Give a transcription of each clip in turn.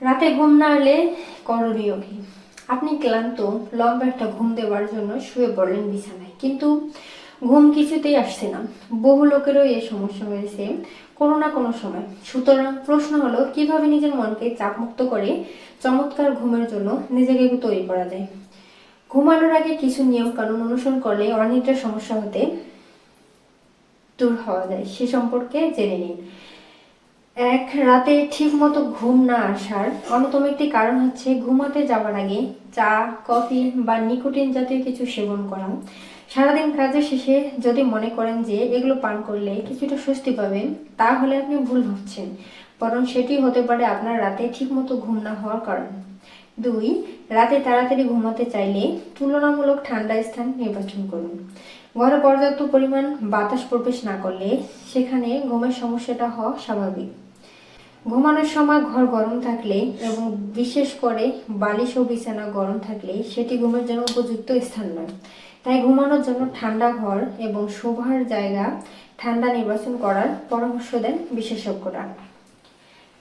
রাতে ঘুম না এলে করণীয় কি? আপনি ক্লান্ত, লম্বা একটা ঘুম দেওয়ার জন্য শুয়ে পড়লেন বিছানায়। কিন্তু ঘুম কিছুতেই আসছে না। বহু লোকেরও এই সমস্যা হয়েছে কোনো না কোনো সময়। সুতরাং প্রশ্ন হলো, কীভাবে নিজের মনকে চাপমুক্ত করে চমৎকার ঘুমের জন্য নিজেকে তৈরি করা যায়? ঘুমানোর আগে কিছু নিয়ম কানুন অনুসরণ করলে অনিদ্রার সমস্যা হতে দূর হওয়া যায়। সে সম্পর্কে জেনে নিন। এক রাতে ঠিক মতো ঘুম না আসার অন্যতম একটি কারণ হচ্ছে ঘুমাতে যাওয়ার আগে চা, কফি বা নিকোটিন জাতীয় কিছু সেবন করা। সারাদিন কাজের শেষে যদি মনে করেন যে এগুলো পান করলে কিছুটা স্বস্তি পাবেন, তাহলে আপনি ভুল ভাবছেন। বরং সেটি হতে পারে আপনার রাতে ঠিকমতো ঘুম না হওয়ার কারণ। দুই, রাতে তাড়াতাড়ি ঘুমাতে চাইলে তুলনামূলক ঠান্ডা স্থান নির্বাচন করুন। ঘরে পর্যাপ্ত পরিমাণ বাতাস প্রবেশ না করলে সেখানে ঘুমের সমস্যাটা হওয়া স্বাভাবিক। ঘুমানোর সময় ঘর গরম থাকলে এবং বিশেষ করে বালিশ ও বিছানা গরম থাকলে সেটি ঘুমের জন্য উপযুক্ত স্থান নয়। তাই ঘুমানোর জন্য ঠান্ডা ঘর এবং শোভার জায়গা ঠান্ডা নির্বাচন করার পরামর্শ দেন বিশেষজ্ঞরা।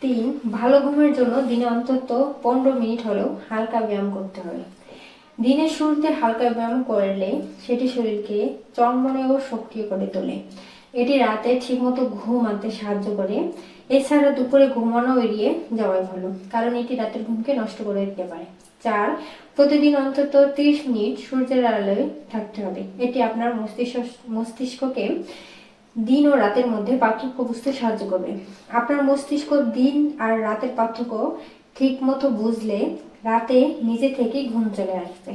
তিন, ভালো ঘুমের জন্য দিনে অন্তত পনেরো মিনিট হলেও হালকা ব্যায়াম করতে হবে দিনের শুরুতে হালকা ব্যায়াম করলে সেটি শরীরকে চর্মনে ও সক্রিয় করে তোলে। এটি রাতে ঠিকমতো ঘুম আনতে সাহায্য করে। এছাড়া দুপুরে ঘুমানো এড়িয়ে যাওয়াই ভালো, কারণ এটি রাতের ঘুমকে নষ্ট করে দিতে পারে। চার, প্রতিদিন অন্তত তিরিশ মিনিট সূর্যের আলোয় থাকতে হবে। এটি আপনার মস্তিষ্ক, মস্তিষ্ককে দিন ও রাতের মধ্যে পার্থক্য বুঝতে সাহায্য করবে। আপনার মস্তিষ্ক দিন আর রাতের পার্থক্য ঠিক মতো বুঝলে রাতে নিজে থেকেই ঘুম চলে আসবে।